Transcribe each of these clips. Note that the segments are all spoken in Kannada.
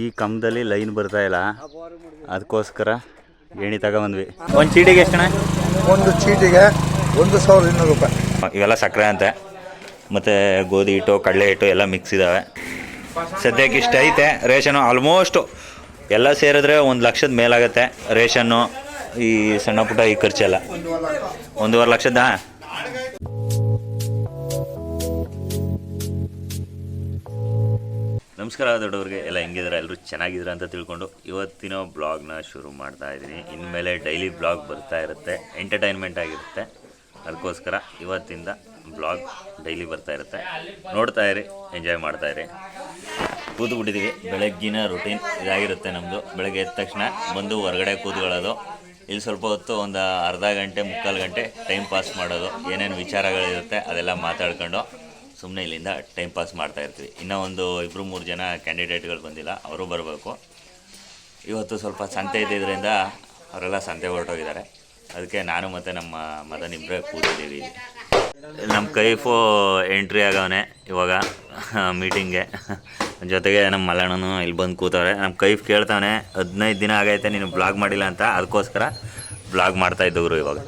ಈ ಕಂಬದಲ್ಲಿ ಲೈನ್ ಬರ್ತಾ ಇಲ್ಲ. ಅದಕ್ಕೋಸ್ಕರ ಏಣಿ ತಗೊಂಬಂದ್ವಿ ಒಂದು ಚೀಟಿಗೆ ಎಷ್ಟಣ ಒಂದು ಚೀಟಿಗೆ ಒಂದು ಸಾವಿರದ ಇನ್ನೂರು ರೂಪಾಯಿ. ಇವೆಲ್ಲ ಸಕ್ಕರೆ ಅಂತೆ. ಮತ್ತು ಗೋಧಿ ಹಿಟ್ಟು ಕಡಲೆ ಹಿಟ್ಟು ಎಲ್ಲ ಮಿಕ್ಸ್ ಇದ್ದಾವೆ ಸದ್ಯಕ್ಕೆ ಇಷ್ಟ ಐತೆ. ರೇಷನು ಆಲ್ಮೋಸ್ಟು ಎಲ್ಲ ಸೇರಿದ್ರೆ ಒಂದು ಲಕ್ಷದ ಮೇಲಾಗತ್ತೆ. ರೇಷನ್ನು ಈ ಸಣ್ಣ ಪುಟ್ಟ ಈ ಖರ್ಚೆಲ್ಲ. ಒಂದೂವರೆ ಲಕ್ಷದ ನಮಸ್ಕಾರ ದೊಡ್ಡವ್ರಿಗೆ, ಎಲ್ಲ ಹೆಂಗಿದ್ರೆ ಎಲ್ಲರೂ ಚೆನ್ನಾಗಿದ್ದೀರಾ ಅಂತ ತಿಳ್ಕೊಂಡು ಇವತ್ತಿನ ಬ್ಲಾಗ್ನ ಶುರು ಮಾಡ್ತಾ ಇದ್ದೀನಿ. ಇನ್ಮೇಲೆ ಡೈಲಿ ಬ್ಲಾಗ್ ಬರ್ತಾ ಇರುತ್ತೆ, ಎಂಟರ್ಟೈನ್ಮೆಂಟ್ ಆಗಿರುತ್ತೆ. ಅದಕ್ಕೋಸ್ಕರ ಇವತ್ತಿಂದ ಬ್ಲಾಗ್ ಡೈಲಿ ಬರ್ತಾ ಇರುತ್ತೆ. ನೋಡ್ತಾ ಇರಿ, ಎಂಜಾಯ್ ಮಾಡ್ತಾ ಇರಿ. ಕೂತ್ಬಿಟ್ಟಿದ್ದೀವಿ. ಬೆಳಗ್ಗಿನ ರುಟೀನ್ ಇದಾಗಿರುತ್ತೆ ನಮ್ಮದು ಬೆಳಗ್ಗೆ ಎದ್ದ ತಕ್ಷಣ ಬಂದು ಹೊರಗಡೆ ಕೂತ್ಕೊಳ್ಳೋದು. ಇಲ್ಲಿ ಸ್ವಲ್ಪ ಹೊತ್ತು ಒಂದು ಅರ್ಧ ಗಂಟೆ, ಮುಕ್ಕಾಲು ಗಂಟೆ ಟೈಮ್ ಪಾಸ್ ಮಾಡೋದು. ಏನೇನು ವಿಚಾರಗಳಿರುತ್ತೆ ಅದೆಲ್ಲ ಮಾತಾಡ್ಕೊಂಡು ಸುಮ್ಮನೆ ಇಲ್ಲಿಂದ ಟೈಮ್ ಪಾಸ್ ಮಾಡ್ತಾ ಇರ್ತೀವಿ. ಇನ್ನೂ ಒಂದು ಇಬ್ಬರು ಮೂರು ಜನ ಕ್ಯಾಂಡಿಡೇಟ್ಗಳು ಬಂದಿಲ್ಲ ಅವರು ಬರಬೇಕು. ಇವತ್ತು ಸ್ವಲ್ಪ ಸಂತೆ ಇದ್ದಿದ್ದರಿಂದ ಅವರೆಲ್ಲ ಸಂತೆ ಹೊರಟೋಗಿದ್ದಾರೆ. ಅದಕ್ಕೆ ನಾನು ಮತ್ತು ನಮ್ಮ ಮದನ್ ಇಬ್ಬರೇ ಕೂತಿದ್ದೀವಿ ನಮ್ಮ ಕೈಫು ಎಂಟ್ರಿ ಆಗವನೇ ಇವಾಗ ಮೀಟಿಂಗ್ಗೆ ಜೊತೆಗೆ ನಮ್ಮ ಮಲಣ್ಣನೂ ಇಲ್ಲಿ ಬಂದು ಕೂತವ್ರೆ. ನಮ್ಮ ಕೈಫ್ ಕೇಳ್ತಾವನೆ ಹದಿನೈದು ದಿನ ಆಗೈತೆ ನೀನು ಬ್ಲಾಗ್ ಮಾಡಿಲ್ಲ ಅಂತ. ಅದಕ್ಕೋಸ್ಕರ ಬ್ಲಾಗ್ ಮಾಡ್ತಾ ಇದ್ದವರು ಇವಾಗ.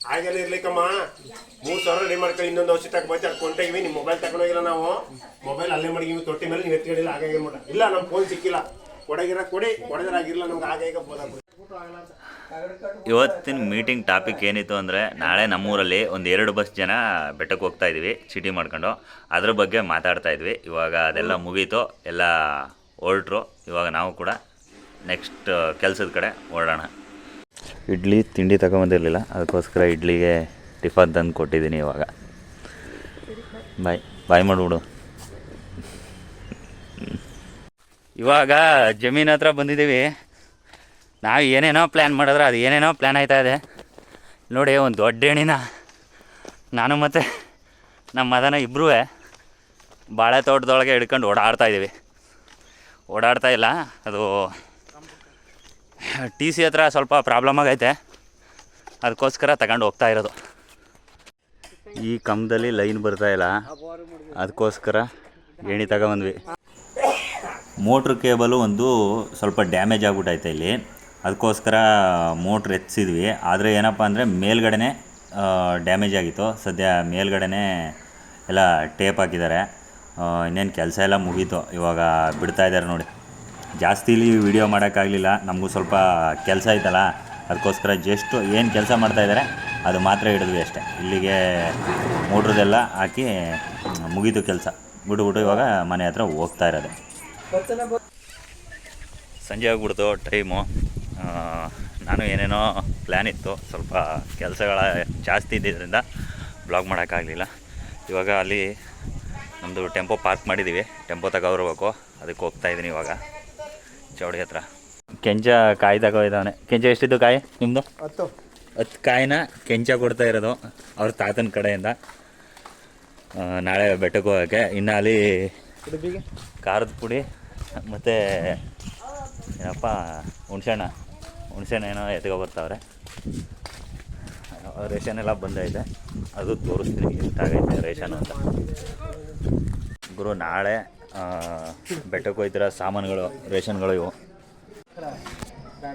ಆಗಲ್ಲ ಇರ್ಲಿಕ್ಕಮ್ಮ ಮೂರ್ ಸಾವಿರ ರೆಡಿ ಮಾಡ್ಕೊಂಡು ಇನ್ನೊಂದು ಔಷಧಿ ತಗೊಂಡ್ ಅದು ಕೊಂಟಾಗಿವಿ ನಿಮ್ಮ ಮೊಬೈಲ್ ತಗೊಂಡೋಗಿಲ್ಲ ನಾವು. ಮೊಬೈಲ್ ಅಲ್ಲೇ ಮಡಗಿವಿ ತೊಟ್ಟಿ ಮೇಲೆ ನೀವು ಎತ್ಕೊಂಡಿಲ್ಲ ಹಾಗಾಗಿ ಮಾಡ ಇಲ್ಲ ನಮ್ಮ ಫೋನ್ ಸಿಕ್ಕಿಲ್ಲ. ಕೊಡಗಿರ ಕೊಡಿ ಕೊಡದ್ರ ಆಗಿರಲ್ಲ ನಮ್ಗೆ ಆಗ ಈಗ ಇವತ್ತಿನ ಮೀಟಿಂಗ್ ಟಾಪಿಕ್ ಏನಿತ್ತು ಅಂದರೆ, ನಾಳೆ ನಮ್ಮೂರಲ್ಲಿ ಒಂದು ಎರಡು ಬಸ್ ಜನ ಬೆಟ್ಟಕ್ಕೆ ಹೋಗ್ತಾ ಇದ್ವಿ, ಚೀಟಿ ಮಾಡ್ಕೊಂಡು. ಅದ್ರ ಬಗ್ಗೆ ಮಾತಾಡ್ತಾ ಇದ್ವಿ. ಇವಾಗ ಅದೆಲ್ಲ ಮುಗೀತು, ಎಲ್ಲ ಹೊರಟ್ರು. ಇವಾಗ ನಾವು ಕೂಡ ನೆಕ್ಸ್ಟ್ ಕೆಲಸದ ಕಡೆ ಹೊರಡೋಣ ಇಡ್ಲಿ ತಿಂಡಿ ತಗೊಂಬಂದಿರಲಿಲ್ಲ. ಅದಕ್ಕೋಸ್ಕರ ಇಡ್ಲಿಗೆ ಟಿಫನ್ ತಂದು ಕೊಟ್ಟಿದ್ದೀನಿ ಇವಾಗ. ಬಾಯ್ ಬಾಯ್ ಮಾಡಿಬಿಡು. ಇವಾಗ ಜಮೀನ್ ಹತ್ರ ಬಂದಿದ್ದೀವಿ. ನಾವು ಏನೇನೋ ಪ್ಲ್ಯಾನ್ ಮಾಡಿದ್ರೆ, ಅದು ಏನೇನೋ ಪ್ಲ್ಯಾನ್ ಆಯ್ತಾ ಇದೆ. ನೋಡಿ, ಒಂದು ದೊಡ್ಡ ಹೆಣ್ಣಿನ ನಾನು ಮತ್ತು ನಮ್ಮ ಮದನ ಇಬ್ಬರೂ ಬಾಳೆ ತೋಟದೊಳಗೆ ಹಿಡ್ಕೊಂಡು ಓಡಾಡ್ತಾ ಇದ್ದೀವಿ ಓಡಾಡ್ತಾ ಇಲ್ಲ, ಅದು ಟಿ ಸಿ ಹತ್ರ ಸ್ವಲ್ಪ ಪ್ರಾಬ್ಲಮ್ ಆಗೈತೆ. ಅದಕ್ಕೋಸ್ಕರ ತಗೊಂಡು ಹೋಗ್ತಾ ಇರೋದು. ಈ ಕಂಬದಲ್ಲಿ ಲೈನ್ ಬರ್ತಾ ಇಲ್ಲ. ಅದಕ್ಕೋಸ್ಕರ ಏಣಿ ತಗೊಂಬಂದ್ವಿ. ಮೋಟ್ರ್ ಕೇಬಲು ಒಂದು ಸ್ವಲ್ಪ ಡ್ಯಾಮೇಜ್ ಆಗ್ಬಿಟ್ಟೈತೆ ಇಲ್ಲಿ. ಅದಕ್ಕೋಸ್ಕರ ಮೋಟ್ರ್ ಎತ್ತಿಸಿದ್ವಿ ಆದರೆ ಏನಪ್ಪ ಅಂದರೆ ಮೇಲ್ಗಡೆನೇ ಡ್ಯಾಮೇಜ್ ಆಗಿತ್ತು. ಸದ್ಯ ಮೇಲ್ಗಡೆನೇ ಎಲ್ಲ ಟೇಪ್ ಹಾಕಿದ್ದಾರೆ. ಇನ್ನೇನು ಕೆಲಸ ಎಲ್ಲ ಮುಗೀತು. ಇವಾಗ ಬಿಡ್ತಾ ಇದ್ದಾರೆ ನೋಡಿ. ಜಾಸ್ತಿ ಇಲ್ಲಿ ವಿಡಿಯೋ ಮಾಡೋಕ್ಕಾಗಲಿಲ್ಲ. ನಮಗೂ ಸ್ವಲ್ಪ ಕೆಲಸ ಐತಲ್ಲ, ಅದಕ್ಕೋಸ್ಕರ ಜಸ್ಟ್ ಏನು ಕೆಲಸ ಮಾಡ್ತಾ ಇದ್ದಾರೆ ಅದು ಮಾತ್ರ ಹಿಡಿದ್ವಿ ಅಷ್ಟೇ. ಇಲ್ಲಿಗೆ ಮೋಟ್ರದೆಲ್ಲ ಹಾಕಿ ಮುಗೀತು ಕೆಲಸ. ಬಿಟ್ಬಿಟ್ಟು ಇವಾಗ ಮನೆ ಹತ್ರ ಹೋಗ್ತಾ ಇರೋದು. ಸಂಜೆ ಆಗ್ಬಿಡ್ತು ಟೈಮು ನಾನು ಏನೇನೋ ಪ್ಲ್ಯಾನ್ ಇತ್ತು. ಸ್ವಲ್ಪ ಕೆಲಸಗಳ ಜಾಸ್ತಿ ಇದ್ದಿದ್ದರಿಂದ ಬ್ಲಾಗ್ ಮಾಡೋಕ್ಕಾಗಲಿಲ್ಲ. ಇವಾಗ ಅಲ್ಲಿ ನಮ್ಮದು ಟೆಂಪೋ ಪಾರ್ಕ್ ಮಾಡಿದ್ದೀವಿ ಟೆಂಪೋ ತಗೊಬರ್ಬೇಕು. ಅದಕ್ಕೆ ಹೋಗ್ತಾ ಇದ್ದೀನಿ ಇವಾಗ. ಚೌಡಿ ಹತ್ರ. ಕೆಂಚ ಕಾಯಿ ತಗೋ ಇದ್ದಾನೆ ಕೆಂಚ ಎಷ್ಟಿದ್ದು ಕಾಯಿ ನಿಮ್ಮದು ಹತ್ತು. ಹತ್ತು ಕಾಯಿನ ಕೆಂಚ ಕೊಡ್ತಾ ಇರೋದು ಅವ್ರ ತಾತನ ಕಡೆಯಿಂದ. ನಾಳೆ ಬೆಟ್ಟಕ್ಕೆ ಹೋಗೋಕ್ಕೆ. ಇನ್ನು ಅಲ್ಲಿ ಖಾರದ ಪುಡಿ ಮತ್ತು ಏನಪ್ಪ ಹುಣ್ಸೆಹಣ್ಣ. ಹುಣ್ಸೆಣ್ಣ ಏನೋ ಎತ್ಕೊ ಬರ್ತಾವ್ರೆ ರೇಷನ್ ಎಲ್ಲ ಬಂದೈತೆ ಅದು ತೋರಿಸ್ತೀನಿ. ಎಷ್ಟಾಗೈತೆ ರೇಷನ್ ಅಂತ. ಗುರು ನಾಳೆ ಬೆಟ್ಟಕ್ಕೆ ಹೋಯ್ತಿರ ಸಾಮಾನುಗಳು ರೇಷನ್ಗಳು ಇವು.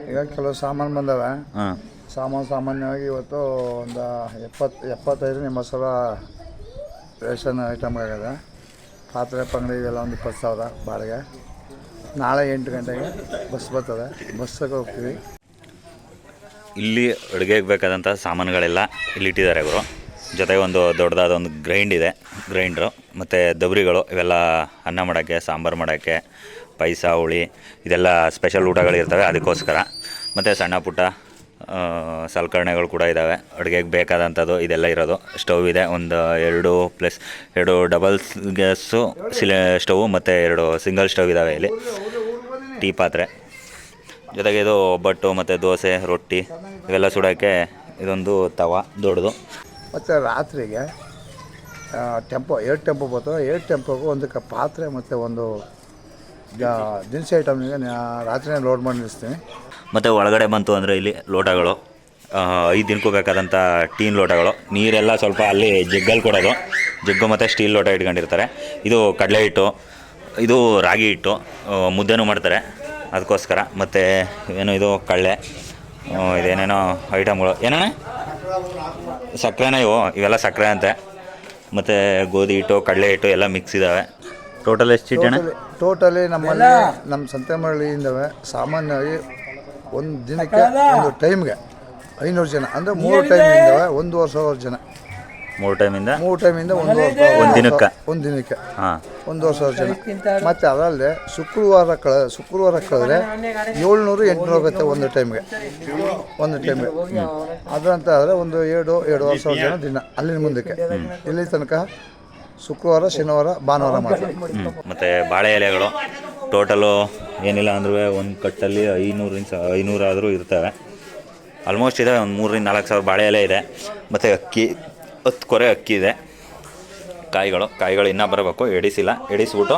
ಈಗ ಕೆಲವು ಸಾಮಾನು ಬಂದವೆ. ಹಾಂ. ಸಾಮಾನು ಸಾಮಾನ್ಯವಾಗಿ ಇವತ್ತು ಒಂದು ಎಪ್ಪತ್ತು ಎಪ್ಪತ್ತೈದು ನಿಮ್ಮ ಸಲ ರೇಷನ್ ಐಟಮ್ಗಾಗದೆ ಪಾತ್ರೆ ಪಂಗಡಿ ಇವೆಲ್ಲ ಒಂದು ಇಪ್ಪತ್ತು ಸಾವಿರ ಬಾಡಿಗೆ. ನಾಳೆ ಎಂಟು ಗಂಟೆಗೆ ಬಸ್ ಬರ್ತದೆ. ಬಸ್ಸಿಗೆ ಹೋಗ್ತೀವಿ. ಇಲ್ಲಿ ಅಡುಗೆಗೆ ಬೇಕಾದಂಥ ಸಾಮಾನುಗಳೆಲ್ಲ. ಇಲ್ಲಿ ಇಟ್ಟಿದ್ದಾರೆ ಇವರು. ಜೊತೆಗೆ ಒಂದು ದೊಡ್ಡದಾದ ಒಂದು ಗ್ರೈಂಡ್ ಇದೆ ಗ್ರೈಂಡ್ರು ಮತ್ತು ದಬರಿಗಳು, ಇವೆಲ್ಲ ಅನ್ನ ಮಾಡೋಕ್ಕೆ, ಸಾಂಬಾರು ಮಾಡೋಕ್ಕೆ, ಪಾಯಸ, ಹುಳಿ, ಇದೆಲ್ಲ ಸ್ಪೆಷಲ್ ಊಟಗಳಿರ್ತವೆ ಅದಕ್ಕೋಸ್ಕರ. ಮತ್ತು ಸಣ್ಣ ಪುಟ್ಟ ಸಲಕರಣೆಗಳು ಕೂಡ ಇದ್ದಾವೆ ಅಡುಗೆಗೆ ಬೇಕಾದಂಥದ್ದು ಇದೆಲ್ಲ ಇರೋದು. ಸ್ಟವ್ ಇದೆ, ಒಂದು ಎರಡು ಪ್ಲಸ್ ಎರಡು ಡಬಲ್ ಗ್ಯಾಸು ಸಿಲಿ ಸ್ಟವ್ ಮತ್ತು ಎರಡು ಸಿಂಗಲ್ ಸ್ಟವ್ ಇದ್ದಾವೆ ಇಲ್ಲಿ. ಟೀ ಪಾತ್ರೆ. ಜೊತೆಗೆ ಇದು ಒಬ್ಬಟ್ಟು ಮತ್ತು ದೋಸೆ, ರೊಟ್ಟಿ, ಇವೆಲ್ಲ ಸುಡೋಕ್ಕೆ ಇದೊಂದು ತವ, ದೊಡ್ಡದು. ಮತ್ತು ರಾತ್ರಿಗೆ ಟೆಂಪೋ ಎರಡು ಟೆಂಪೋ ಬರ್ತವೆ ಎರಡು ಟೆಂಪೋಗೂ ಕ ಪಾತ್ರೆ ಮತ್ತು ಒಂದು ದಿನಸಿ ಐಟಮ್ನಿಗೆ ನಾ ರಾತ್ರಿನೇ ಲೋಡ್ ಮಾಡಿ ನಿಲ್ಲಿಸ್ತೀನಿ. ಮತ್ತು ಒಳಗಡೆ ಬಂತು ಅಂದರೆ ಇಲ್ಲಿ ಲೋಟಗಳು ಐದು ದಿನಕ್ಕೂ ಬೇಕಾದಂಥ ಟೀನ್ ಲೋಟಗಳು. ನೀರೆಲ್ಲ ಸ್ವಲ್ಪ ಅಲ್ಲಿ ಜಗ್ಗಲ್ಲಿ ಕೊಡೋದು. ಜಗ್ಗು ಮತ್ತು ಸ್ಟೀಲ್ ಲೋಟ ಇಟ್ಕೊಂಡಿರ್ತಾರೆ. ಇದು ಕಡಲೆ ಹಿಟ್ಟು ಇದು ರಾಗಿ ಹಿಟ್ಟು ಮುದ್ದೆನೂ ಮಾಡ್ತಾರೆ. ಅದಕ್ಕೋಸ್ಕರ ಮತ್ತು ಏನು ಇದು ಆ, ಇದೇನೇನೋ ಐಟಮ್ಗಳು ಏನಣ್ಣ? ಸಕ್ಕರೆನ ಇವು ಇವೆಲ್ಲ ಸಕ್ಕರೆ ಅಂತೆ. ಮತ್ತು ಗೋಧಿ ಹಿಟ್ಟು ಕಡಲೆ ಹಿಟ್ಟು ಎಲ್ಲ ಮಿಕ್ಸ್ ಇದ್ದಾವೆ ಟೋಟಲ್ ಎಷ್ಟು ಚೀಟಿ ಟೋಟಲಿ ನಮ್ಮಲ್ಲಿ ನಮ್ಮ ಸಂತೆಮರಳಿಯಿಂದವೆ ಸಾಮಾನ್ಯವಾಗಿ ಒಂದು ದಿನಕ್ಕೆ ಒಂದು ಟೈಮ್ಗೆ ಐನೂರು ಜನ ಅಂದರೆ ಮೂರು ಟೈಮ್ ಒಂದು ಸಾವಿರ ಜನ. ಮೂರು ಟೈಮಿಂದ ಮೂರು ಟೈಮಿಂದ ಒಂದೂವರೆ ಒಂದು ದಿನಕ್ಕೆ? ಒಂದು ದಿನಕ್ಕೆ. ಹಾಂ. ಒಂದೂವರೆ ಸಾವಿರ ಜನ. ಮತ್ತು ಅದಲ್ಲದೆ ಶುಕ್ರವಾರ ಕಳೆ ಶುಕ್ರವಾರ ಕಳೆದ್ರೆ ಏಳ್ನೂರು ಎಂಟುನೂರು ಆಗುತ್ತೆ ಒಂದು ಟೈಮ್ಗೆ ಒಂದು ಟೈಮ್ಗೆ ಅದಂತ ಆದರೆ ಒಂದು ಎರಡು ಎರಡುವರೆ ಸಾವಿರ ಜನ ದಿನ ಅಲ್ಲಿನ ಮುಂದಕ್ಕೆ. ಇಲ್ಲಿ ತನಕ ಶುಕ್ರವಾರ ಶನಿವಾರ ಭಾನುವಾರ ಮಾತ್ರ. ಮತ್ತು ಬಾಳೆ ಎಲೆಗಳು. ಟೋಟಲು ಏನಿಲ್ಲ ಅಂದ್ರೆ ಒಂದು ಕಟ್ಟಲ್ಲಿ ಐನೂರಿಂದ ಐನೂರಾದರೂ ಇರ್ತವೆ. ಆಲ್ಮೋಸ್ಟ್ ಇದೆ ಒಂದು ಮೂರರಿಂದ ನಾಲ್ಕು ಸಾವಿರ ಬಾಳೆ ಎಲೆ ಇದೆ. ಮತ್ತು ಅಕ್ಕಿ ಹತ್ತು ಕೊರೆ ಅಕ್ಕಿ ಇದೆ. ಕಾಯಿಗಳು ಕಾಯಿಗಳು ಇನ್ನೂ ಬರಬೇಕು. ಎಡಿಸಿಲ್ಲ, ಎಡಿಸ್ಬಿಟ್ಟು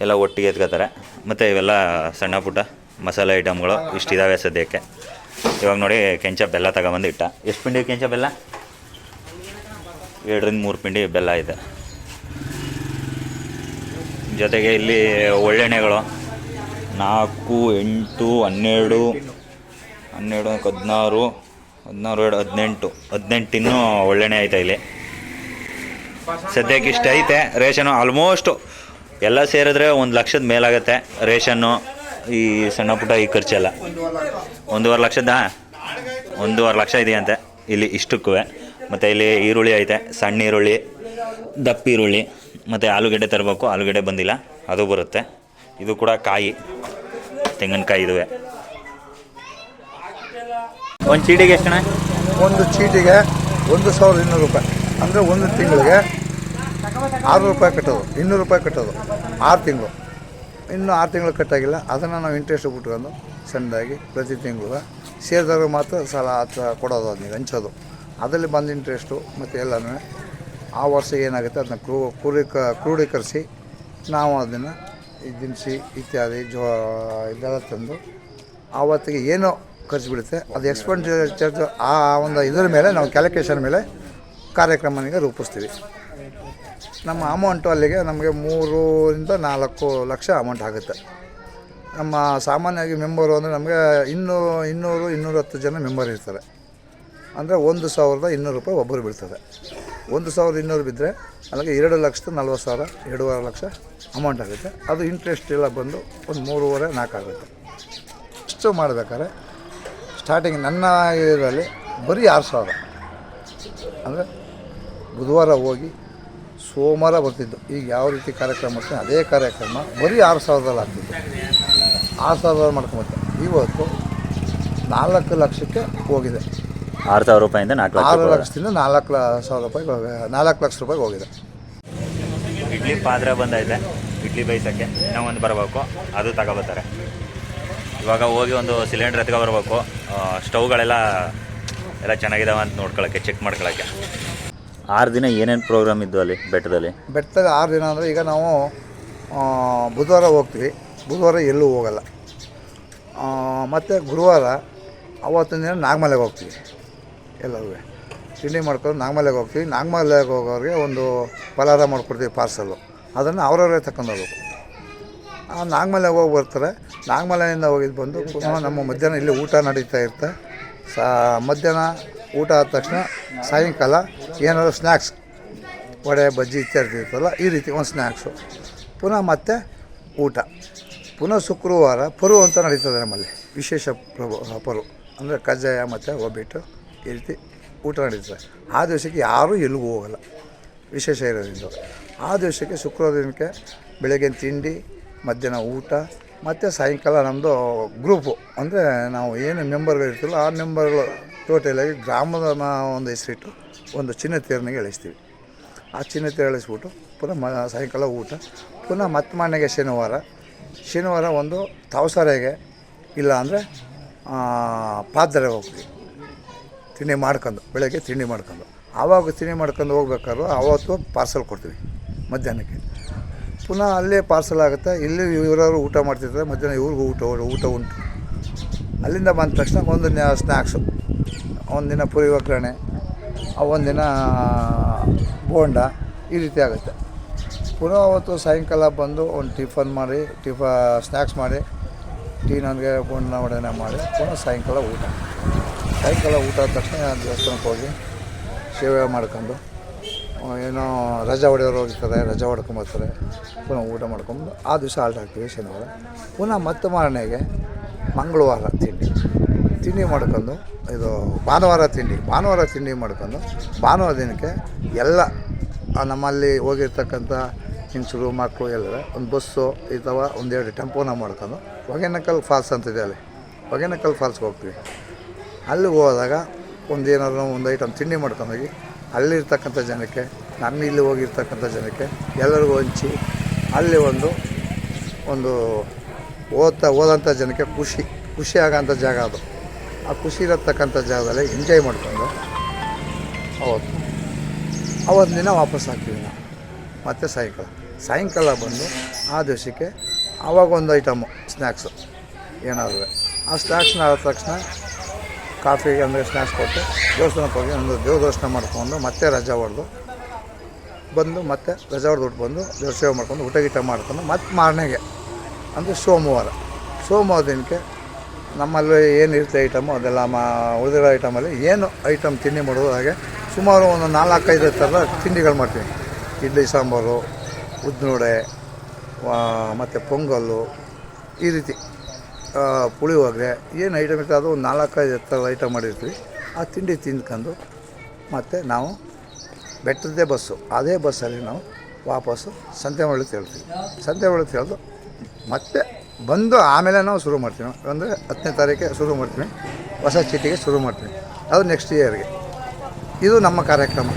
ಎಲ್ಲ ಒಟ್ಟಿಗೆ ಎತ್ಕೋತಾರೆ. ಮತ್ತು ಇವೆಲ್ಲ ಸಣ್ಣ ಪುಟ್ಟ ಮಸಾಲೆ ಐಟಮ್ಗಳು ಇಷ್ಟಿದ್ದಾವೆ ಸದ್ಯಕ್ಕೆ. ಇವಾಗ ನೋಡಿ ಕೆಂಚ ಬೆಲ್ಲ ತಗೊಂಬಂದು ಇಟ್ಟ. ಎಷ್ಟು ಪಿಂಡಿ ಕೆಂಚ ಬೆಲ್ಲ? ಎರಡರಿಂದ ಮೂರು ಪಿಂಡಿ ಬೆಲ್ಲ ಇದೆ. ಜೊತೆಗೆ ಇಲ್ಲಿ ಒಳ್ಳೆಣ್ಣೆಗಳು. ನಾಲ್ಕು, ಎಂಟು, ಹನ್ನೆರಡು ಹನ್ನೆರಡು, ಹದಿನಾರು ಹದಿನಾರು ಎರಡು ಹದಿನೆಂಟು ಹದಿನೆಂಟು ಇನ್ನೂ ಒಳ್ಳೆಯ ಐತೆ ಇಲ್ಲಿ. ಸದ್ಯಕ್ಕೆ ಇಷ್ಟ ಐತೆ. ರೇಷನು ಆಲ್ಮೋಸ್ಟು ಎಲ್ಲ ಸೇರಿದ್ರೆ ಒಂದು ಲಕ್ಷದ ಮೇಲಾಗತ್ತೆ ರೇಷನ್ನು. ಈ ಸಣ್ಣ ಪುಟ್ಟ ಈ ಖರ್ಚೆಲ್ಲ. ಒಂದೂವರೆ ಲಕ್ಷದ ಒಂದೂವರೆ ಲಕ್ಷ ಇದೆಯಂತೆ. ಇಲ್ಲಿ ಇಷ್ಟಕ್ಕೂ ಮತ್ತು ಇಲ್ಲಿ ಈರುಳ್ಳಿ ಐತೆ. ಸಣ್ಣ ಈರುಳ್ಳಿ, ದಪ್ಪ ಈರುಳ್ಳಿ, ಮತ್ತು ಆಲೂಗಡ್ಡೆ ತರಬೇಕು. ಆಲೂಗಡ್ಡೆ ಬಂದಿಲ್ಲ. ಅದು ಬರುತ್ತೆ. ಇದು ಕೂಡ ಕಾಯಿ. ತೆಂಗಿನಕಾಯಿ ಇದುವೆ. ಒಂದು ಚೀಟಿಗೆ ಎಷ್ಟಣ್ಣ ಒಂದು ಚೀಟಿಗೆ ಒಂದು ಸಾವಿರದ ಇನ್ನೂರು ರೂಪಾಯಿ. ಅಂದರೆ ಒಂದು ತಿಂಗಳಿಗೆ ಆರು ರೂಪಾಯಿ ಕಟ್ಟೋದು, ಇನ್ನೂರು ರೂಪಾಯಿ ಕಟ್ಟೋದು, ಆರು ತಿಂಗಳು. ಇನ್ನೂ ಆರು ತಿಂಗಳು ಕಟ್ಟಾಗಿಲ್ಲ. ಅದನ್ನು ನಾವು ಇಂಟ್ರೆಸ್ಟ್ ಬಿಟ್ಕೊಂಡು ಸಣ್ಣದಾಗಿ ಪ್ರತಿ ತಿಂಗಳು ಸೇರಿದವ್ರಿಗೆ ಮಾತ್ರ ಸಾಲ ಹತ್ರ ಕೊಡೋದು ಅದನ್ನ ಹಂಚೋದು. ಅದರಲ್ಲಿ ಬಂದ ಇಂಟ್ರೆಸ್ಟು ಮತ್ತು ಎಲ್ಲನೂ ಆ ವರ್ಷ ಏನಾಗುತ್ತೆ ಅದನ್ನ ಕ್ರೂ ಕ್ರೂಢೀಕ ಕ್ರೂಢೀಕರಿಸಿ ನಾವು ಅದನ್ನು ದಿನಸಿ ಇತ್ಯಾದಿ ಜೋ, ಇದೆಲ್ಲ ತಂದು ಆವತ್ತಿಗೆ ಏನೋ ಖರ್ಚು ಬೀಳುತ್ತೆ ಅದು ಎಕ್ಸ್ಪೆಂಡಿಚರ್ ಆ ಒಂದು ಇದರ ಮೇಲೆ ನಾವು ಕ್ಯಾಲ್ಕುಲೇಷನ್ ಮೇಲೆ ಕಾರ್ಯಕ್ರಮನಿಗೆ ರೂಪಿಸ್ತೀವಿ. ನಮ್ಮ ಅಮೌಂಟು ಅಲ್ಲಿಗೆ ನಮಗೆ ಮೂರರಿಂದ ನಾಲ್ಕು ಲಕ್ಷ ಅಮೌಂಟ್ ಆಗುತ್ತೆ. ನಮ್ಮ ಸಾಮಾನ್ಯವಾಗಿ ಮೆಂಬರು ಅಂದರೆ ನಮಗೆ ಇನ್ನೂ ಇನ್ನೂರು, ಇನ್ನೂರತ್ತು ಜನ ಮೆಂಬರ್ ಇರ್ತಾರೆ. ಅಂದರೆ ಒಂದು ಸಾವಿರದ ಇನ್ನೂರು ರೂಪಾಯಿ ಒಬ್ಬರು ಬೀಳ್ತದೆ ಒಂದು ಸಾವಿರದ ಇನ್ನೂರು ಬಿದ್ದರೆ ಅಲ್ಲಿಗೆ ಎರಡು ಲಕ್ಷದ ನಲ್ವತ್ತು ಸಾವಿರ, ಎರಡೂವರೆ ಲಕ್ಷ ಅಮೌಂಟ್ ಆಗುತ್ತೆ. ಅದು ಇಂಟ್ರೆಸ್ಟ್ ಎಲ್ಲ ಬಂದು ಒಂದು ಮೂರುವರೆ ನಾಲ್ಕು ಆಗುತ್ತೆ. ಇಷ್ಟು ಮಾಡ್ಬೇಕಾದ್ರೆ ಸ್ಟಾರ್ಟಿಂಗ್ ನನ್ನ ಇದರಲ್ಲಿ ಬರೀ ಆರು ಸಾವಿರ. ಅಂದರೆ ಬುಧವಾರ ಹೋಗಿ ಸೋಮವಾರ ಬರ್ತಿದ್ದು. ಈಗ ಯಾವ ರೀತಿ ಕಾರ್ಯಕ್ರಮ ಮಾಡ್ತೀನಿ ಅದೇ ಕಾರ್ಯಕ್ರಮ ಬರೀ ಆರು ಸಾವಿರದಲ್ಲಿ ಆಗ್ತಿತ್ತು. ಆರು ಸಾವಿರದಲ್ಲಿ ಮಾಡ್ಕೊಂಬತ್ತೆ ಇವತ್ತು ನಾಲ್ಕು ಲಕ್ಷಕ್ಕೆ ಹೋಗಿದೆ. ಆರು ಸಾವಿರ ರೂಪಾಯಿಂದ ನಾಲ್ಕು ಆರು ರೂಪಾಯಿ. ಲಕ್ಷದಿಂದ ನಾಲ್ಕು ಸಾವಿರ ರೂಪಾಯಿಗೆ ಹೋಗಿ ನಾಲ್ಕು ಲಕ್ಷ ರೂಪಾಯಿಗೆ ಹೋಗಿದೆ. ಇಡ್ಲಿ ಪಾತ್ರೆ ಬಂದೈತೆ. ಇಡ್ಲಿ ಬೇಯಿಸೋಕ್ಕೆ. ನಾವೊಂದು ಒಂದು ಬರಬೇಕು. ಅದು ತಗೊಬರ್ತಾರೆ ಇವಾಗ ಹೋಗಿ ಒಂದು ಸಿಲಿಂಡ್ರ್ ಎತ್ಕೊ ಬರಬೇಕು. ಸ್ಟವ್ಗಳೆಲ್ಲ ಎಲ್ಲ ಚೆನ್ನಾಗಿದಾವೆ ಅಂತ ನೋಡ್ಕೊಳಕ್ಕೆ ಚೆಕ್ ಮಾಡ್ಕೊಳಕ್ಕೆ ಆರು ದಿನ ಏನೇನು ಪ್ರೋಗ್ರಾಮ್ ಇದ್ದು ಅಲ್ಲಿ ಬೆಟ್ಟದಲ್ಲಿ? ಬೆಟ್ಟದಲ್ಲಿ ಆರು ದಿನ ಅಂದರೆ ಈಗ ನಾವು ಬುಧವಾರ ಹೋಗ್ತೀವಿ. ಬುಧವಾರ ಎಲ್ಲೂ ಹೋಗಲ್ಲ. ಮತ್ತು ಗುರುವಾರ ಅವತ್ತಿನ ದಿನ ನಾಗಮಲೆಗೆ ಹೋಗ್ತೀವಿ. ಎಲ್ಲರೂ. ತಿಂಡಿ ಮಾಡ್ಕೊಂಡು ನಾಗಮಲೆಗೆ ಹೋಗ್ತೀವಿ. ನಾಗಮಲೆಗೆ ಹೋಗೋರಿಗೆ ಒಂದು ಫಲಾರ ಮಾಡ್ಕೊಡ್ತೀವಿ ಪಾರ್ಸಲ್ಲು. ಅದನ್ನು ಅವರವರೇ ತಗೊಂಡು ಹೋಗ್ಬೇಕು. ಆ ನಾಗಮಲೆಗೆ ಹೋಗಿ ಬರ್ತಾರೆ. ನಾಗಮಲೆಯಿಂದ ಹೋಗಿದ್ದು ಬಂದು ಪುನಃ ನಮ್ಮ ಮಧ್ಯಾಹ್ನ ಇಲ್ಲಿ ಊಟ ನಡೀತಾ ಇರುತ್ತೆ. ಸಾ ಮಧ್ಯಾಹ್ನ ಊಟ ಆದ ತಕ್ಷಣ ಸಾಯಂಕಾಲ ಏನಾದರೂ ಸ್ನ್ಯಾಕ್ಸ್ ವಡೆ ಬಜ್ಜಿ ಇತ್ಯಾದಿ ಇರ್ತಲ್ಲ ಈ ರೀತಿ ಒಂದು ಸ್ನ್ಯಾಕ್ಸು ಪುನಃ ಮತ್ತೆ ಊಟ. ಪುನಃ ಶುಕ್ರವಾರ ಪರು ಅಂತ ನಡೀತದೆ ನಮ್ಮಲ್ಲಿ. ವಿಶೇಷ ಪ್ರಭು ಪರು. ಅಂದರೆ ಕಜ್ಜಾಯ ಮತ್ತು ಒಬ್ಬಿಟ್ಟು ಈ ರೀತಿ ಊಟ ನಡೀತದೆ. ಆ ದಿವಸಕ್ಕೆ ಯಾರೂ ಎಲ್ಲಿಗೂ ಹೋಗಲ್ಲ. ವಿಶೇಷ ಇರೋದ್ರಿಂದ. ಆ ದಿವಸಕ್ಕೆ ಶುಕ್ರವಾರ ದಿನಕ್ಕೆ ಬೆಳಗ್ಗೆ ತಿಂಡಿ ಮಧ್ಯಾಹ್ನ ಊಟ, ಮತ್ತು ಸಾಯಂಕಾಲ ನಮ್ಮದು ಗ್ರೂಪು ಅಂದರೆ ನಾವು ಏನು ಮೆಂಬರ್ಗಳು ಇರ್ತೀವಲ್ಲ ಆ ಮೆಂಬರ್ಗಳು ಟೋಟಲಾಗಿ ಗ್ರಾಮದ ಒಂದು ಹೆಸರಿಟ್ಟು, ಒಂದು ಚಿನ್ನ ತೇರನಿಗೆ ಎಳಿಸ್ತೀವಿ. ಆ ಚಿನ್ನ ತೇರು ಎಳಿಸ್ಬಿಟ್ಟು ಪುನಃ ಮ ಸಾಯಂಕಾಲ ಊಟ, ಪುನಃ ಮತ್ತೆ ಮನೆಗೆ ಶನಿವಾರ. ಶನಿವಾರ ಒಂದು ತಾವಸಾರೆಗೆ, ಇಲ್ಲ ಅಂದರೆ ಪಾತ್ರೆಗೆ ಹೋಗ್ತೀವಿ. ತಿಂಡಿ ಮಾಡ್ಕೊಂಡು, ಬೆಳಗ್ಗೆ ತಿಂಡಿ ಮಾಡ್ಕೊಂಡು. ಆವಾಗ ತಿಂಡಿ ಮಾಡ್ಕೊಂಡು ಹೋಗ್ಬೇಕಾದ್ರೂ ಆವತ್ತು ಪಾರ್ಸಲ್ ಕೊಡ್ತೀವಿ ಮಧ್ಯಾಹ್ನಕ್ಕೆ. ಪುನಃ ಅಲ್ಲೇ ಪಾರ್ಸಲ್ ಆಗುತ್ತೆ. ಇಲ್ಲಿ ಇವರವರು ಊಟ ಮಾಡ್ತಿರ್ತಾರೆ. ಮಧ್ಯಾಹ್ನ ಇವ್ರಿಗೂ ಊಟ ಊಟ ಉಂಟು. ಅಲ್ಲಿಂದ ಬಂದ ತಕ್ಷಣ ಒಂದು ಸ್ನ್ಯಾಕ್ಸು ಒಂದಿನ ಪುರಿ ಒಗ್ಗರಣೆ ಒಂದಿನ ಬೋಂಡ ಈ ರೀತಿ ಆಗುತ್ತೆ. ಪುನಃ ಅವತ್ತು ಸಾಯಂಕಾಲ ಬಂದು ಒಂದು ಟಿಫನ್ ಮಾಡಿ, ಟಿಫ ಸ್ನ್ಯಾಕ್ಸ್ ಮಾಡಿ, ಟೀ ನನಗೆ ಬೋಂಡ ಒಡನೆ ಮಾಡಿ, ಪುನಃ ಸಾಯಂಕಾಲ ಊಟ. ಸಾಯಂಕಾಲ ಊಟ ಆದ ತಕ್ಷಣ ದೇವಸ್ಥಾನಕ್ಕೆ ಹೋಗಿ ಸೇವೆ ಮಾಡ್ಕೊಂಡು ಏನೋ ರಜಾ ಹೊಡೆಯೋರು ಹೋಗಿರ್ತಾರೆ ರಜಾ ಹೊಡ್ಕೊಂಬರ್ತಾರೆ ಪುನಃ ಊಟ ಮಾಡ್ಕೊಂಡು ಆ ದಿವಸ ಆಲ್ಟ್ ಹಾಕ್ತೀವಿ ಶನಿವಾರ. ಪುನಃ ಮತ್ತೆ ಮಾರನೆಗೆ ಮಂಗಳವಾರ ತಿಂಡಿ. ತಿಂಡಿ ಮಾಡ್ಕೊಂಡು, ಇದು ಭಾನುವಾರ ತಿಂಡಿ ಭಾನುವಾರ ತಿಂಡಿ ಮಾಡ್ಕೊಂಡು, ಭಾನುವಾರ ದಿನಕ್ಕೆ ಎಲ್ಲ ನಮ್ಮಲ್ಲಿ ಹೋಗಿರ್ತಕ್ಕಂಥ ಹೆಂಗಸರು, ಮಕ್ಕಳು ಎಲ್ಲ ಒಂದು ಬಸ್ಸು ಅಥವಾ ಒಂದೆರಡು ಟೆಂಪೋನ ಮಾಡ್ಕೊಂಡು ಹೊಗೆನಕಲ್ ಫಾಲ್ಸ್ ಅಂತಿದೆ ಅಲ್ಲಿ. ಹೊಗೆನಕಲ್ ಫಾಲ್ಸ್ಗೆ ಹೋಗ್ತೀವಿ. ಅಲ್ಲಿಗೆ ಹೋದಾಗ ಒಂದು ಏನಾದ್ರು ಒಂದು ಐಟಮ್ ತಿಂಡಿ ಮಾಡ್ಕೊಂಡೋಗಿ ಅಲ್ಲಿರ್ತಕ್ಕಂಥ ಜನಕ್ಕೆ ನಮ್ಮ ಇಲ್ಲಿ ಹೋಗಿರ್ತಕ್ಕಂಥ ಜನಕ್ಕೆ ಎಲ್ಲರಿಗೂ ಹಂಚಿ ಅಲ್ಲಿ ಒಂದು ಒಂದು ಓದ್ತಾ, ಓದೋಂಥ ಜನಕ್ಕೆ ಖುಷಿ ಖುಷಿ ಆಗೋಂಥ ಜಾಗ ಅದು. ಆ ಖುಷಿ ಇರತಕ್ಕಂಥ ಜಾಗದಲ್ಲಿ ಎಂಜಾಯ್ ಮಾಡಿಕೊಂಡು ಅವತ್ತು ಅವತ್ತು ದಿನ ವಾಪಸ್ ಹಾಕ್ತೀವಿ ನಾವು. ಮತ್ತು ಸಾಯಂಕಾಲ. ಸಾಯಂಕಾಲ ಬಂದು ಆ ದಿವಸಕ್ಕೆ ಆವಾಗ ಒಂದು ಐಟಮು ಸ್ನ್ಯಾಕ್ಸು ಏನಾದರೂ. ಆ ಸ್ನ್ಯಾಕ್ಸ್ನ ಆದ ತಕ್ಷಣ ಕಾಫಿ ಅಂದರೆ ಸ್ನ್ಯಾಕ್ಸ್ ಕೊಟ್ಟು ದೇವಸ್ಥಾನಕ್ಕೆ ಹೋಗಿ ಒಂದು ದೇವ್ರ ದರ್ಶನ ಮಾಡ್ಕೊಂಡು ಮತ್ತೆ ರಜಾ ಹೊಡೆದು ಬಂದು ಮತ್ತೆ ರಜಾ ಹೊಡೆದು ಬಿಟ್ಟು ಬಂದು ದೇವ್ರ ಸೇವೆ ಮಾಡ್ಕೊಂಡು ಊಟ ಗೀಟ ಮಾಡ್ಕೊಂಡು ಮತ್ತೆ ಮಾರನೆಗೆ ಅಂದರೆ ಸೋಮವಾರ. ಸೋಮವಾರ ದಿನಕ್ಕೆ ನಮ್ಮಲ್ಲಿ ಏನು ಇರುತ್ತೆ ಐಟಮು ಅದೆಲ್ಲ ಮಾ ಉಳಿದಿರೋ ಐಟಮಲ್ಲಿ ಏನು ಐಟಮ್ ತಿಂಡಿ ಮಾಡೋದು ಹಾಗೆ ಸುಮಾರು ಒಂದು ನಾಲ್ಕೈದು ಥರದ ತಿಂಡಿಗಳು ಮಾಡ್ತೀವಿ. ಇಡ್ಲಿ ಸಾಂಬಾರು, ಉದ್ನೋಡೆ ಮತ್ತು ಪೊಂಗಲ್ಲು ಈ ರೀತಿ. ಪುಳಿಯೋಗರೆ, ಏನು ಐಟಮ್ ಇರ್ತದೆ ಅದು ಒಂದು ನಾಲ್ಕೈದು ಥರದ ಐಟಮ್ ಮಾಡಿರ್ತೀವಿ. ಆ ತಿಂಡಿ ತಿಂದ್ಕೊಂಡು ಮತ್ತು ನಾವು ಬೆಟ್ಟದ್ದೇ ಬಸ್ಸು. ಅದೇ ಬಸ್ಸಲ್ಲಿ ನಾವು ವಾಪಸ್ಸು ಸಂತೆ ಒಳಗೆ ತೇಳ್ತೀವಿ ಸಂತೆ ತೇಳ್ದು ಮತ್ತೆ ಬಂದು ಆಮೇಲೆ ನಾವು ಶುರು ಮಾಡ್ತೀವಿ. ಅಂದರೆ ಹತ್ತನೇ ತಾರೀಕಿಗೆ ಶುರು ಮಾಡ್ತೀವಿ. ಹೊಸ ಚೀಟಿಗೆ ಶುರು ಮಾಡ್ತೀವಿ. ಅದು ನೆಕ್ಸ್ಟ್ ಇಯರ್ಗೆ ಇದು ನಮ್ಮ ಕಾರ್ಯಕ್ರಮ.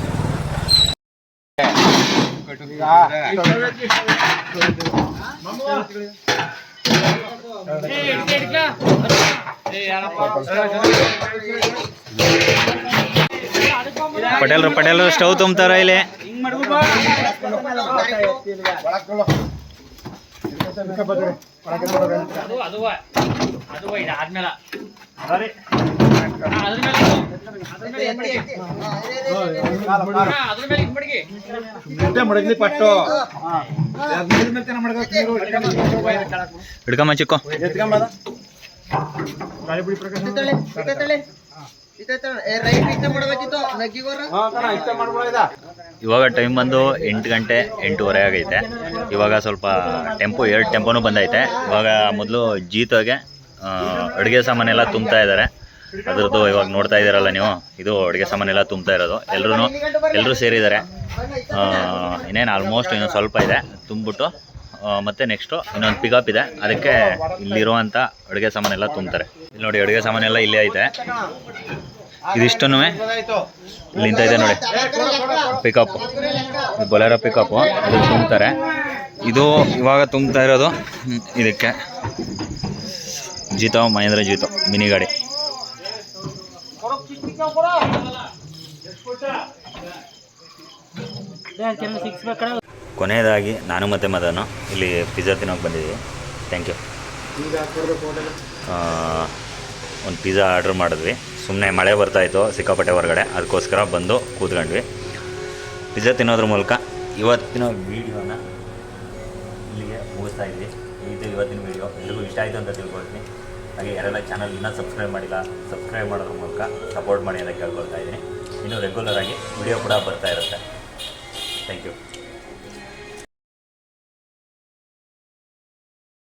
ಪಟೇಲ್ರು ಪಟೇಲ್ರು ಸ್ಟವ್ ತುಂಬ್ತಾರ ಇಲ್ಲಿ? ಅದು ಇದು ಆದ್ಮೇಲೆ ಅದ್ರ ಮೇಲೆ ಮಡಗಿ. ಪಟ್ಟು. ಹಿಡ್ಕಮ್ಮ ಚಿಕ್ಕು ಇವಾಗ ಟೈಮ್ ಬಂದು ಎಂಟು ಗಂಟೆ ಎಂಟೂವರೆ ಆಗೈತೆ ಇವಾಗ ಸ್ವಲ್ಪ ಟೆಂಪೋ ಎರಡು ಟೆಂಪೋನು ಬಂದೈತೆ. ಇವಾಗ ಮೊದಲು ಜೀತೋಗೆ ಅಡುಗೆ ಸಾಮಾನೆಲ್ಲ ತುಂಬ್ತಾ ಇದ್ದಾರೆ ಅದ್ರದ್ದು ಇವಾಗ ನೋಡ್ತಾ ಇದ್ದೀರಲ್ಲ ನೀವು, ಇದು ಅಡುಗೆ ಸಾಮಾನೆಲ್ಲ ತುಂಬ್ತಾ ಇರೋದು. ಎಲ್ಲರೂ ಎಲ್ಲರೂ ಸೇರಿದ್ದಾರೆ. ಇನ್ನೇನು ಆಲ್ಮೋಸ್ಟ್ ಇನ್ನೊಂದು ಸ್ವಲ್ಪ ಇದೆ, ತುಂಬಿಬಿಟ್ಟು ಮತ್ತೆ ನೆಕ್ಸ್ಟು ಇನ್ನೊಂದು ಪಿಕಪ್ ಇದೆ. ಅದಕ್ಕೆ ಇಲ್ಲಿರುವಂಥ ಅಡುಗೆ ಸಾಮಾನೆಲ್ಲ ತುಂಬ್ತಾರೆ. ಇಲ್ಲಿ ನೋಡಿ, ಅಡುಗೆ ಸಾಮಾನೆಲ್ಲ ಇಲ್ಲೇ ಐತೆ. ಇದಿಷ್ಟು ಇಲ್ಲಿ ನಿಂತ ಇದೆ ನೋಡಿ ಪಿಕಪ್ ಬೊಲೆರೋ ಪಿಕಪ್ಪು ಇದು ತುಂಬ್ತಾರೆ. ಇದು ಇವಾಗ ತುಂಬ್ತಾ ಇರೋದು ಇದಕ್ಕೆ. ಜೀತೋ, ಮಹೇಂದ್ರ ಜೀತೋ, ಮಿನಿ ಗಾಡಿ. ಕೊನೆಯದಾಗಿ ನಾನು ಮತ್ತೆ ಮದನು, ಇಲ್ಲಿ ಪಿಜ್ಜಾ ತಿನ್ನೋಕೆ ಬಂದಿದ್ದೀವಿ. ಥ್ಯಾಂಕ್ ಯು ಒಂದು ಪಿಜ್ಜಾ ಆರ್ಡ್ರ್ ಮಾಡಿದ್ವಿ. ಸುಮ್ಮನೆ ಮಳೆ ಬರ್ತಾಯಿತ್ತು ಸಿಕ್ಕಾಪಟ್ಟೆ ಹೊರಗಡೆ. ಅದಕ್ಕೋಸ್ಕರ ಬಂದು ಕೂತ್ಕೊಂಡ್ವಿ. ಪಿಜ್ಜಾ ತಿನ್ನೋದ್ರ ಮೂಲಕ ಇವತ್ತಿನ ವೀಡಿಯೋನ ಇಲ್ಲಿಗೆ ಮುಗಿಸ್ತಾ ಇದ್ವಿ ಇದು ಇವತ್ತಿನ ವೀಡಿಯೋ ಎಲ್ರಿಗೂ ಇಷ್ಟ ಆಯಿತು ಅಂತ ತಿಳ್ಕೊಳ್ತೀನಿ. ಹಾಗೆ ಯಾರೆಲ್ಲ ಚಾನಲ್ ಇನ್ನೂ ಸಬ್ಸ್ಕ್ರೈಬ್ ಮಾಡಿಲ್ಲ, ಸಬ್ಸ್ಕ್ರೈಬ್ ಮಾಡೋದ್ರ ಮೂಲಕ ಸಪೋರ್ಟ್ ಮಾಡಿ ಅಂತ ಕೇಳ್ಕೊಳ್ತಾ ಇದ್ದೀನಿ. ಇನ್ನೂ ರೆಗ್ಯುಲರ್ ಆಗಿ ವಿಡಿಯೋ ಕೂಡ ಬರ್ತಾ ಇರುತ್ತೆ. Thank you